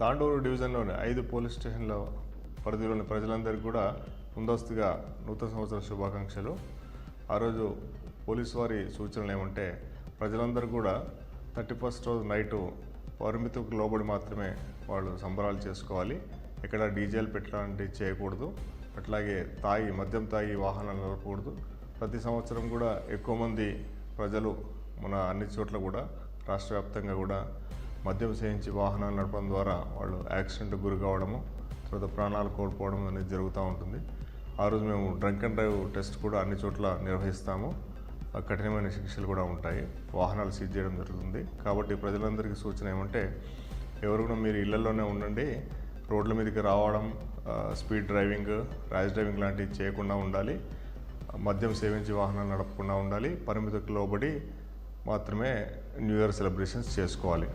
తాండూరు డివిజన్లోని ఐదు పోలీస్ స్టేషన్ల పరిధిలోని ప్రజలందరికీ కూడా ముందస్తుగా నూతన సంవత్సర శుభాకాంక్షలు. ఆ రోజు పోలీసు వారి సూచనలు ఏమంటే ప్రజలందరూ కూడా థర్టీ ఫస్ట్ రోజు నైటు పరిమితికి లోబడి మాత్రమే వాళ్ళు సంబరాలు చేసుకోవాలి. ఎక్కడ డీజేలు పెట్టలాంటివి చేయకూడదు. అట్లాగే తాగి మద్యం తాగి వాహనాలు నడపకూడదు. ప్రతి సంవత్సరం కూడా ఎక్కువ మంది ప్రజలు మన అన్ని చోట్ల కూడా రాష్ట్ర వ్యాప్తంగా కూడా మద్యం సేవించి వాహనాలు నడపడం ద్వారా వాళ్ళు యాక్సిడెంట్కి గురి కావడము తర్వాత ప్రాణాలు కోల్పోవడం అనేది జరుగుతూ ఉంటుంది. ఆ రోజు మేము డ్రంక్ అండ్ డ్రైవ్ టెస్ట్ కూడా అన్ని చోట్ల నిర్వహిస్తాము. కఠినమైన శిక్షలు కూడా ఉంటాయి. వాహనాలు సీజ్ చేయడం జరుగుతుంది. కాబట్టి ప్రజలందరికీ సూచన ఏమంటే ఎవరు కూడా మీరు ఇళ్ళలోనే ఉండండి. రోడ్ల మీదకి రావడం స్పీడ్ డ్రైవింగ్ ర్యాష్ డ్రైవింగ్ లాంటివి చేయకుండా ఉండాలి. మద్యం సేవించి వాహనాలు నడపకుండా ఉండాలి. పరిమితికి లోబడి మాత్రమే న్యూ ఇయర్ సెలబ్రేషన్స్ చేసుకోవాలి.